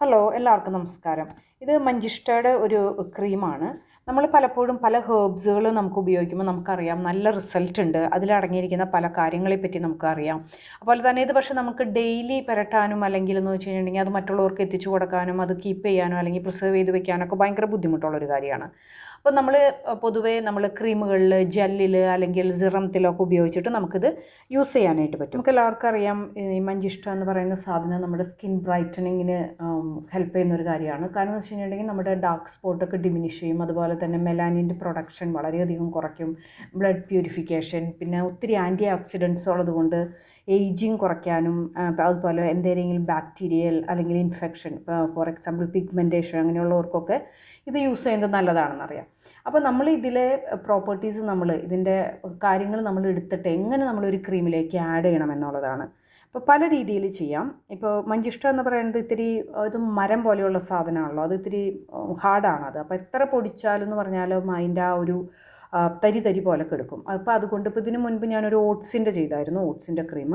Hello എല്ലാവർക്കും നമസ്കാരം. ഇത് മഞ്ചിഷ്ടയുടെ ഒരു ക്രീമാണ്. നമ്മൾ പലപ്പോഴും പല ഹേർബ്സുകൾ നമുക്ക് ഉപയോഗിക്കുമ്പോൾ നമുക്കറിയാം നല്ല റിസൾട്ട് ഉണ്ട്. അതിലടങ്ങിയിരിക്കുന്ന പല കാര്യങ്ങളെപ്പറ്റി നമുക്കറിയാം. അതുപോലെ തന്നെ ഇത് പക്ഷേ നമുക്ക് ഡെയിലി പുരട്ടാനും അല്ലെങ്കിൽ എന്ന് വെച്ച് അത് മറ്റുള്ളവർക്ക് എത്തിച്ചു കൊടുക്കാനും അത് കീപ്പ് ചെയ്യാനോ അല്ലെങ്കിൽ പ്രിസർവ് ചെയ്ത് വെക്കാനൊക്കെ ഭയങ്കര ബുദ്ധിമുട്ടുള്ളൊരു കാര്യമാണ്. അപ്പോൾ നമ്മൾ പൊതുവേ നമ്മൾ ക്രീമുകളിൽ ജെല്ലിൽ അല്ലെങ്കിൽ സിറംത്തിലൊക്കെ ഉപയോഗിച്ചിട്ട് നമുക്കിത് യൂസ് ചെയ്യാനായിട്ട് പറ്റും. നമുക്ക് എല്ലാവർക്കും അറിയാം ഈ മഞ്ചിഷ്ട എന്ന് പറയുന്ന സാധനം നമ്മുടെ സ്കിൻ ബ്രൈറ്റനിങ്ങിന് ഹെൽപ്പ് ചെയ്യുന്ന ഒരു കാര്യമാണ്. കാരണം എന്ന് വെച്ച് കഴിഞ്ഞിട്ടുണ്ടെങ്കിൽ നമ്മുടെ ഡാർക്ക് സ്പോട്ടൊക്കെ ഡിമിനിഷ് ചെയ്യും. അതുപോലെ തന്നെ മെലാനിന്റെ പ്രൊഡക്ഷൻ വളരെയധികം കുറയ്ക്കും. ബ്ലഡ് പ്യൂരിഫിക്കേഷൻ പിന്നെ ഒത്തിരി ആന്റി ഓക്സിഡൻസ് ഉള്ളതുകൊണ്ട് ഏജിങ് കുറയ്ക്കാനും അതുപോലെ എന്തെങ്കിലും ബാക്ടീരിയൽ അല്ലെങ്കിൽ ഇൻഫെക്ഷൻ ഇപ്പോൾ ഫോർ എക്സാമ്പിൾ പിഗ്മെന്റേഷൻ അങ്ങനെയുള്ളവർക്കൊക്കെ ഇത് യൂസ് ചെയ്യുന്നത് നല്ലതാണെന്നറിയാം അപ്പോൾ നമ്മൾ ഇതിലെ പ്രോപ്പർട്ടീസ് നമ്മൾ ഇതിന്റെ കാര്യങ്ങൾ നമ്മൾ എടുത്തിട്ട് എങ്ങനെ നമ്മളൊരു ക്രീമിലേക്ക് ആഡ് ചെയ്യണം എന്നുള്ളതാണ്. ഇപ്പോൾ പല രീതിയിൽ ചെയ്യാം. ഇപ്പോൾ മഞ്ചിഷ്ട എന്ന് പറയുന്നത് ഇത്തിരി ഇത് മരം പോലെയുള്ള സാധനമാണല്ലോ. അത് ഇത്തിരി ഹാർഡാണത് അപ്പോൾ എത്ര പൊടിച്ചാലെന്ന് പറഞ്ഞാലും അതിന്റെ ആ ഒരു തരി തരി പോലെ കെടുക്കും അപ്പോൾ അതുകൊണ്ട് ഇപ്പോൾ ഇതിന് മുൻപ് ഞാനൊരു ഓട്സിന്റെ ചെയ്തായിരുന്നു ഓട്സിന്റെ ക്രീം.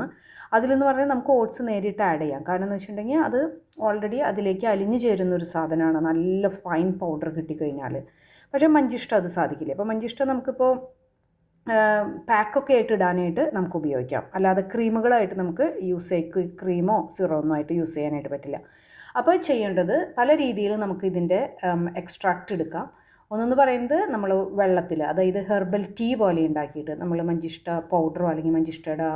അതിലെന്ന് പറഞ്ഞാൽ നമുക്ക് ഓട്സ് നേരിട്ട് ആഡ് ചെയ്യാം. കാരണം എന്ന് വെച്ചിട്ടുണ്ടെങ്കിൽ അത് ഓൾറെഡി അതിലേക്ക് അലിഞ്ഞു ചേരുന്ന ഒരു സാധനമാണ്. നല്ല ഫൈൻ പൗഡർ കിട്ടിക്കഴിഞ്ഞാൽ. പക്ഷേ മഞ്ചിഷ്ട അത് സാധിക്കില്ല. അപ്പോൾ മഞ്ചിഷ്ട നമുക്കിപ്പോൾ പാക്കൊക്കെ ആയിട്ട് ഇടാനായിട്ട് നമുക്ക് ഉപയോഗിക്കാം. അല്ലാതെ ക്രീമുകളായിട്ട് നമുക്ക് യൂസ് ചെയ്യ ക്രീമോ സിറോ ഒന്നും ആയിട്ട് യൂസ് ചെയ്യാനായിട്ട് പറ്റില്ല. അപ്പോൾ ചെയ്യേണ്ടത് പല രീതിയിൽ നമുക്ക് ഇതിന്റെ എക്സ്ട്രാക്റ്റ് എടുക്കാം. ഒന്നെന്ന് പറയുന്നത് നമ്മൾ വെള്ളത്തിൽ അതായത് ഹെർബൽ ടീ പോലെ ഉണ്ടാക്കിയിട്ട് നമ്മൾ മഞ്ചിഷ്ട പൗഡറോ അല്ലെങ്കിൽ മഞ്ചിഷ്ടയുടെ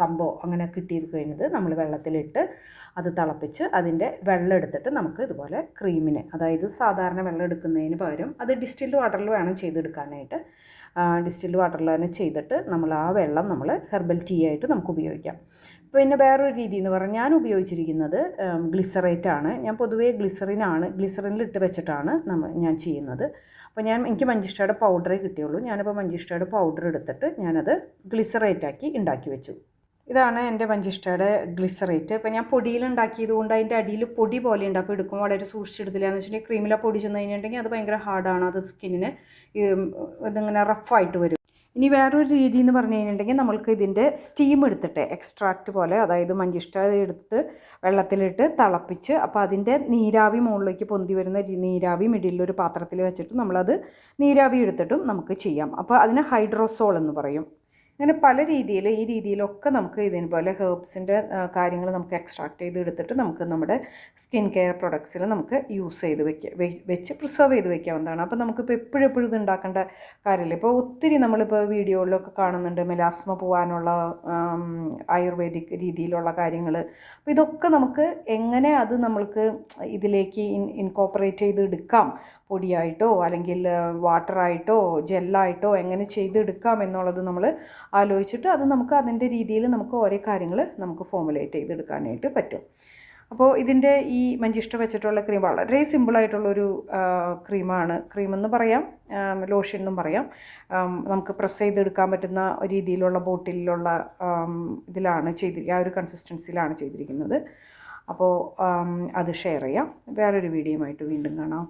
കമ്പോ അങ്ങനെ കിട്ടിയത് കഴിഞ്ഞത് നമ്മൾ വെള്ളത്തിലിട്ട് അത് തിളപ്പിച്ച് അതിന്റെ വെള്ളം എടുത്തിട്ട് നമുക്ക് ഇതുപോലെ ക്രീമിന് അതായത് സാധാരണ വെള്ളം എടുക്കുന്നതിന് പകരം അത് ഡിസ്റ്റിൽഡ് വാട്ടറിൽ വേണം ചെയ്തെടുക്കാനായിട്ട്. ഡിസ്റ്റിൽഡ് വാട്ടറിൽ തന്നെ ചെയ്തിട്ട് നമ്മൾ ആ വെള്ളം നമ്മൾ ഹെർബൽ ടീ ആയിട്ട് നമുക്ക് ഉപയോഗിക്കാം. പിന്നെ വേറൊരു രീതി എന്ന് പറഞ്ഞാൽ ഞാൻ ഉപയോഗിച്ചിരിക്കുന്നത് ഗ്ലിസറേറ്റാണ് ഞാൻ പൊതുവേ ഗ്ലിസറിനാണ് ഗ്ലിസറിനിൽ ഇട്ട് വെച്ചിട്ടാണ് നമ്മൾ ഞാൻ ചെയ്യുന്നത്. അപ്പോൾ ഞാൻ എനിക്ക് മഞ്ചിഷ്ടയുടെ പൗഡറേ കിട്ടിയുള്ളൂ. ഞാനിപ്പോൾ മഞ്ചിഷ്ടയുടെ പൗഡർ എടുത്തിട്ട് ഞാനത് ഗ്ലിസറേറ്റാക്കി ഉണ്ടാക്കി വെച്ചു. ഇതാണ് എന്റെ മഞ്ചിഷ്ടയുടെ ഗ്ലിസറേറ്റ് ഇപ്പോൾ ഞാൻ പൊടിയിൽ ഉണ്ടാക്കിയത് കൊണ്ട് അതിന്റെ അടിയിൽ പൊടി പോലെ ഉണ്ട് അപ്പോൾ എടുക്കുമ്പോൾ വളരെ സൂക്ഷിച്ചെടുത്തില്ല എന്ന് വെച്ചിട്ടുണ്ടെങ്കിൽ ക്രീമിലെ പൊടി ചെന്ന് കഴിഞ്ഞിട്ടുണ്ടെങ്കിൽ അത് ഭയങ്കര ഹാർഡാണ് അത് സ്കിന്നിന് ഇതിങ്ങനെ റഫായിട്ട് വരും. ഇനി വേറൊരു രീതി എന്ന് പറഞ്ഞു കഴിഞ്ഞിട്ടുണ്ടെങ്കിൽ നമ്മൾക്ക് ഇതിന്റെ സ്റ്റീം എടുത്തിട്ട് എക്സ്ട്രാക്റ്റ് പോലെ അതായത് മഞ്ചിഷ്ട എടുത്ത് വെള്ളത്തിലിട്ട് തിളപ്പിച്ച് അപ്പോൾ അതിന്റെ നീരാവി മുകളിലേക്ക് പൊന്തി വരുന്ന നീരാവി മിഡിലൊരു പാത്രത്തിൽ വെച്ചിട്ട് നമ്മളത് നീരാവി എടുത്തിട്ടും നമുക്ക് ചെയ്യാം. അപ്പോൾ അതിന് ഹൈഡ്രോസോൾ എന്ന് പറയും. അങ്ങനെ പല രീതിയിൽ ഈ രീതിയിലൊക്കെ നമുക്ക് ഇതിനുപോലെ ഹേർബ്സിന്റെ കാര്യങ്ങൾ നമുക്ക് എക്സ്ട്രാക്ട് ചെയ്ത് എടുത്തിട്ട് നമുക്ക് നമ്മുടെ സ്കിൻ കെയർ പ്രൊഡക്ട്സിൽ നമുക്ക് യൂസ് ചെയ്ത് വെക്കുക വെച്ച് പ്രിസർവ് ചെയ്ത് വെക്കാവുന്നതാണ്. അപ്പോൾ നമുക്കിപ്പോൾ എപ്പോഴും എപ്പോഴും ഇത് ഉണ്ടാക്കേണ്ട കാര്യമില്ല. ഇപ്പോൾ ഒത്തിരി നമ്മളിപ്പോൾ വീഡിയോയിലൊക്കെ കാണുന്നുണ്ട് മെലാസ്മ പോകാനുള്ള ആയുർവേദിക് രീതിയിലുള്ള കാര്യങ്ങൾ അപ്പോൾ ഇതൊക്കെ നമുക്ക് എങ്ങനെ അത് നമ്മൾക്ക് ഇതിലേക്ക് ഇൻ ഇൻകോപ്പറേറ്റ് ചെയ്ത് എടുക്കാം? പൊടിയായിട്ടോ അല്ലെങ്കിൽ വാട്ടറായിട്ടോ ജെല്ലായിട്ടോ എങ്ങനെ ചെയ്തെടുക്കാം എന്നുള്ളത് നമ്മൾ ആലോചിച്ചിട്ട് അത് നമുക്ക് അതിന്റെ രീതിയിൽ നമുക്ക് ഓരോ കാര്യങ്ങൾ നമുക്ക് ഫോമുലേറ്റ് ചെയ്തെടുക്കാനായിട്ട് പറ്റും. അപ്പോൾ ഇതിന്റെ ഈ മഞ്ചിഷ്ട വെച്ചിട്ടുള്ള ക്രീം വളരെ സിമ്പിളായിട്ടുള്ളൊരു ക്രീമാണ്. ക്രീമെന്ന് പറയാം ലോഷൻ എന്നും പറയാം. നമുക്ക് പ്രസ് ചെയ്തെടുക്കാൻ പറ്റുന്ന രീതിയിലുള്ള ബോട്ടിലുള്ള ഇതിലാണ് ചെയ്തി ആ ഒരു കൺസിസ്റ്റൻസിയിലാണ് ചെയ്തിരിക്കുന്നത്. അപ്പോൾ അത് ഷെയർ ചെയ്യാം. വേറൊരു ആയിട്ട് വീണ്ടും കാണാം.